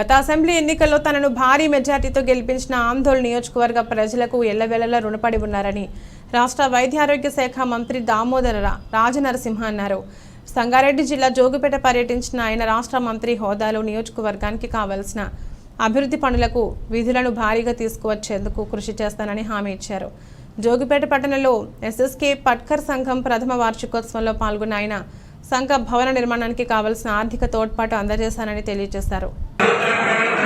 గత అసెంబ్లీ ఎన్నికల్లో తనను భారీ మెజార్టీతో గెలిపించిన ఆందోళన నియోజకవర్గ ప్రజలకు ఎల్లవేళలా రుణపడి ఉన్నారని రాష్ట్ర వైద్యారోగ్య శాఖ మంత్రి దామోదర రాజనరసింహ అన్నారు. సంగారెడ్డి జిల్లా జోగుపేట పర్యటించిన ఆయన రాష్ట్ర మంత్రి హోదాలో నియోజకవర్గానికి కావలసిన అభివృద్ధి పనులకు విధులను భారీగా తీసుకువచ్చేందుకు కృషి చేస్తానని హామీ ఇచ్చారు. జోగిపేట పట్టణంలో ఎస్ఎస్కే పట్కర్ సంఘం ప్రథమ వార్షికోత్సవంలో పాల్గొన్న ఆయన సంఘ భవన నిర్మాణానికి కావలసిన ఆర్థిక తోడ్పాటు అందజేశానని తెలియజేశారు.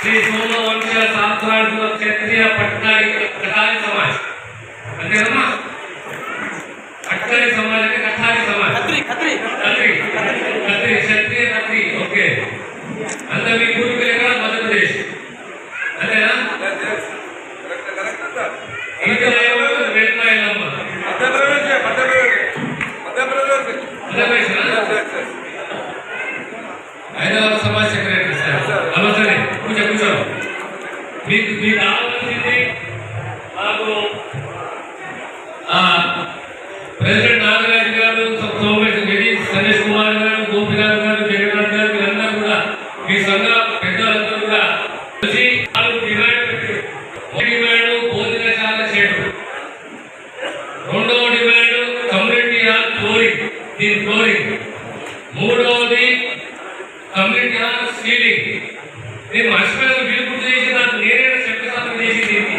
శ్రీ సోమవంశ శాస్త్రార్థుల క్షత్రియ పట్టాలి కఠారి సమాజ్ అంతేనమ్మా కట్టారి సమాజ్ అంటే కఠారి సమాజ్ కత్రి కత్రి కత్రి క్షత్రియ కత్రి ఓకే అంత మీ హైదరాబాద్ సమాజ్ సెక్రటరీ సార్. నమస్తే కూర్చో కూర్చో. మీకు మీకు కావాల్సింది మాకు ప్రెసిడెంట్ ఫ్లోరింగ్ దీని ఫ్లోరింగ్ మూడవది కమ్యూనిటీ హాల్ సీలింగ్ నేను మర్చిపోయిన వీలు గుర్తు చేసి నాకు నేనే శంకుస్థాపన చేసి దీనికి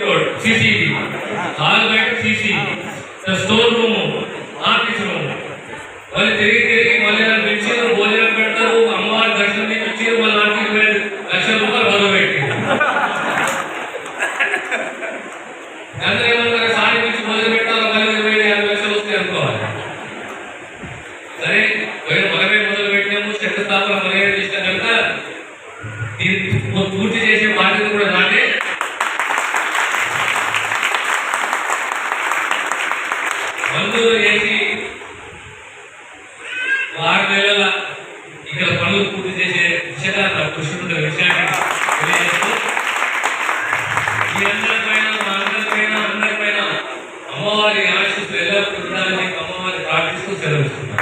రోడ్ సిసిటి హాల్ బయట CC store room office room మళ్ళీ తిరిగి అందరూ ఏమన్నారు సారి పిలిచి మొదలు పెట్టాలి? మళ్ళీ ఇరవై యాభై లక్షలు వస్తాయి అనుకోవాలి. సరే పోయిన మనమే మొదలు పెట్టినాము శంకుస్థాపన మనమే చేసిన కనుక దీన్ని పూర్తి చేసే బాధ్యత కూడా నాదే. మందులు చేసి செலவழிக்கும்